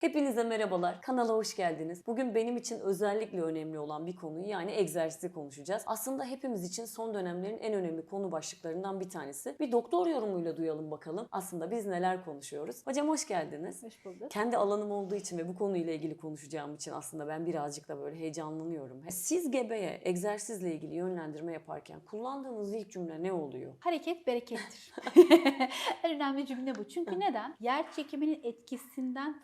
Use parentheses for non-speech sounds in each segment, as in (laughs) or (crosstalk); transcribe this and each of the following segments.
Hepinize merhabalar. Kanala hoş geldiniz. Bugün benim için özellikle önemli olan bir konuyu yani egzersizi konuşacağız. Aslında hepimiz için son dönemlerin en önemli konu başlıklarından bir tanesi. Bir doktor yorumuyla duyalım bakalım. Aslında biz neler konuşuyoruz. Hocam hoş geldiniz. Hoş bulduk. Kendi alanım olduğu için ve bu konuyla ilgili konuşacağım için aslında ben birazcık da böyle heyecanlanıyorum. Siz gebeye egzersizle ilgili yönlendirme yaparken kullandığınız ilk cümle ne oluyor? Hareket berekettir. (laughs) en önemli cümle bu. Çünkü neden? Yer çekiminin etkisinden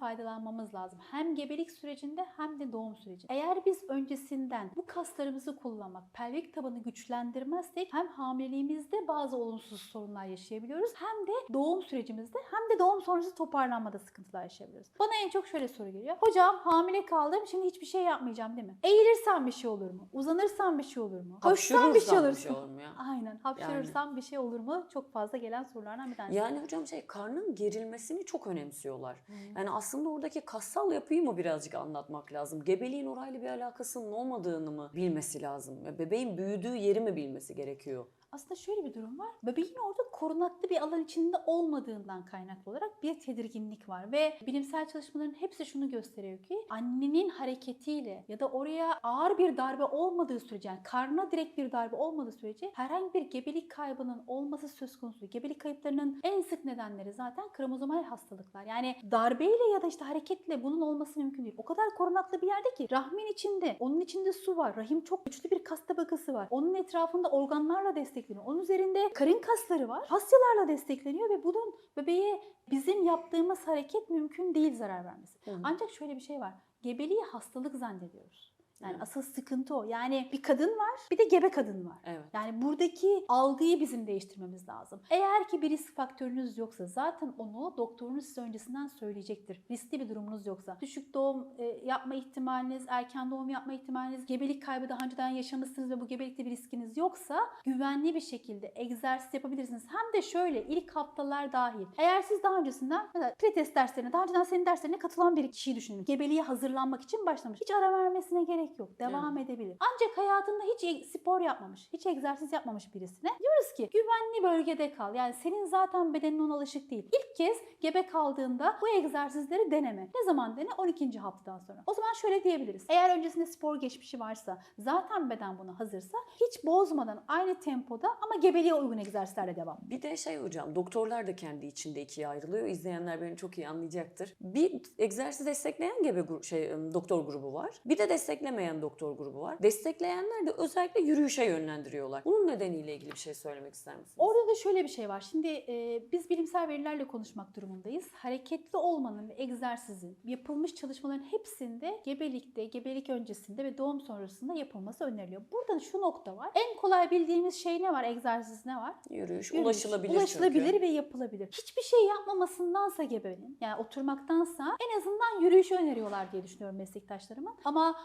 faydalanmamız lazım. Hem gebelik sürecinde hem de doğum sürecinde. Eğer biz öncesinden bu kaslarımızı kullanmak, pelvik tabanı güçlendirmezsek hem hamileliğimizde bazı olumsuz sorunlar yaşayabiliyoruz hem de doğum sürecimizde hem de doğum sonrası toparlanmada sıkıntılar yaşayabiliyoruz. Bana en çok şöyle soru geliyor. Hocam hamile kaldım şimdi hiçbir şey yapmayacağım değil mi? Eğilirsem bir şey olur mu? Uzanırsam bir şey olur mu? Koşsam bir şey olur şey olur mu ya? (laughs) Aynen. Hapşırırsam bir şey olur mu? Çok fazla gelen sorulardan bir tanesi. Yani hocam şey karnın gerilmesini çok önemsiyorlar. Yani aslında oradaki kassal yapıyı mı birazcık anlatmak lazım? Gebeliğin orayla bir alakasının olmadığını mı bilmesi lazım? Bebeğin büyüdüğü yeri mi bilmesi gerekiyor? Aslında şöyle bir durum var. Bebeğin orada korunaklı bir alan içinde olmadığından kaynaklı olarak bir tedirginlik var. Ve bilimsel çalışmaların hepsi şunu gösteriyor ki annenin hareketiyle ya da oraya ağır bir darbe olmadığı sürece yani karnına direkt bir darbe olmadığı sürece herhangi bir gebelik kaybının olması söz konusu. Gebelik kayıplarının en sık nedenleri zaten kromozomal hastalıklar. Yani darbeyle ya da işte hareketle bunun olması mümkün değil. O kadar korunaklı bir yerde ki rahmin içinde, onun içinde su var. Rahim çok güçlü bir kas tabakası var. Onun etrafında organlarla destekleniyor. Onun üzerinde karın kasları var. Fasyalarla destekleniyor ve bunun bebeğe bizim yaptığımız hareket mümkün değil zarar vermesi. Hı. Ancak şöyle bir şey var. Gebeliği hastalık zannediyoruz. Yani asıl sıkıntı o. Yani bir kadın var, bir de gebe kadın var. Evet. Yani buradaki algıyı bizim değiştirmemiz lazım. Eğer ki bir risk faktörünüz yoksa zaten onu doktorunuz size öncesinden söyleyecektir. Riskli bir durumunuz yoksa. Düşük doğum e, yapma ihtimaliniz, erken doğum yapma ihtimaliniz, gebelik kaybı daha önceden yaşamışsınız ve bu gebelikte bir riskiniz yoksa güvenli bir şekilde egzersiz yapabilirsiniz. Hem de şöyle ilk haftalar dahil. Eğer siz daha öncesinden mesela pilates derslerine, daha önceden senin derslerine katılan bir kişiyi düşünün. Gebeliğe hazırlanmak için başlamış. Hiç ara vermesine gerek yok. Devam edebilir. Ancak hayatında hiç e- spor yapmamış, hiç egzersiz yapmamış birisine diyoruz ki güvenli bölgede kal. Yani senin zaten bedenin ona alışık değil. İlk kez gebe kaldığında bu egzersizleri deneme. Ne zaman dene? 12. haftadan sonra. O zaman şöyle diyebiliriz. Eğer öncesinde spor geçmişi varsa, zaten beden buna hazırsa hiç bozmadan aynı tempoda ama gebeliğe uygun egzersizlerle devam. Bir de şey hocam doktorlar da kendi içinde ikiye ayrılıyor. İzleyenler beni çok iyi anlayacaktır. Bir egzersiz destekleyen gebe şey ım, doktor grubu var. Bir de desteklemeyen doktor grubu var. Destekleyenler de özellikle yürüyüşe yönlendiriyorlar. Bunun nedeniyle ilgili bir şey söylemek ister misiniz? Orada da şöyle bir şey var. Şimdi e, biz bilimsel verilerle konuşmak durumundayız. Hareketli olmanın ve egzersizin yapılmış çalışmaların hepsinde gebelikte, gebelik öncesinde ve doğum sonrasında yapılması öneriliyor. Burada şu nokta var. En kolay bildiğimiz şey ne var? Egzersiz ne var? Yürüyüş, Yürüyüş. ulaşılabilir, Ulaşılabilir çünkü. ve yapılabilir. Hiçbir şey yapmamasındansa gebenin, yani oturmaktansa en azından yürüyüşü öneriyorlar diye düşünüyorum meslektaşlarımın. Ama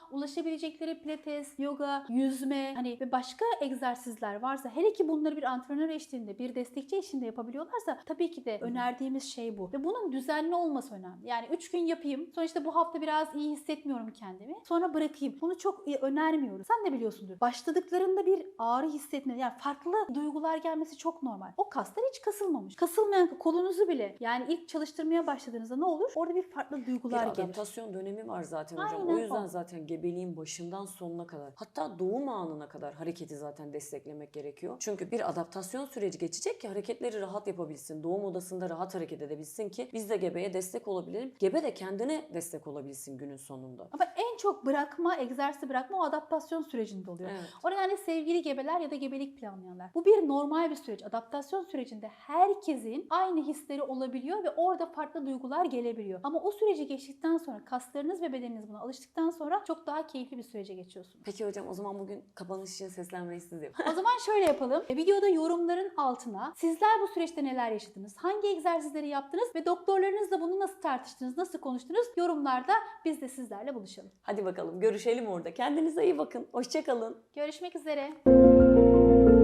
ulaşabilecekleri pilates, yoga, yüzme hani ve başka egzersizler varsa hele ki bunları bir antrenör eşliğinde, bir destekçi eşliğinde yapabiliyorlarsa tabii ki de önerdiğimiz şey bu. Ve bunun düzenli olması önemli. Yani 3 gün yapayım, sonra işte bu hafta biraz iyi hissetmiyorum kendimi, sonra bırakayım. Bunu çok e, önermiyoruz. Sen de biliyorsundur. Başladıklarında bir ağrı hissetme, yani farklı duygular gelmesi çok normal. O kaslar hiç kasılmamış. Kasılmayan kolunuzu bile yani ilk çalıştırmaya başladığınızda ne olur? Orada bir farklı Bir duygular gelir. adaptasyon dönemi var zaten hocam. Aynen o yüzden o. zaten gebeliğin başından sonuna kadar hatta doğum anına kadar hareketi zaten desteklemek gerekiyor. Çünkü bir adaptasyon süreci geçecek ki hareketleri rahat yapabilsin. Doğum odasında rahat hareket edebilsin ki biz de gebeye destek olabilelim. Gebe de kendine destek olabilsin günün sonunda. Ama en çok bırakma, egzersizi bırakma o adaptasyon sürecinde oluyor. Evet. O nedenle sevgili gebeler ya da gebelik planlayanlar. Bu bir normal bir süreç. Adaptasyon sürecinde herkesin aynı hisleri olabiliyor ve orada farklı duygular gelebiliyor. Ama o süreci geçtikten sonra kaslarınız ve bedeniniz buna alıştıktan sonra çok daha keyifli bir sürece geçiyorsunuz. Peki hocam o zaman bugün kapanış için seslenmeyi siz yapın. O zaman şöyle yapalım. E, Videoda yorumların altına sizler bu süreçte neler yaşadınız? Hangi egzersizleri yaptınız? Ve doktorlarınızla bunu nasıl tartıştınız? Nasıl konuştunuz? Yorumlarda biz de sizlerle buluşalım. Hadi bakalım görüşelim orada. Kendinize iyi bakın. Hoşçakalın. Görüşmek üzere.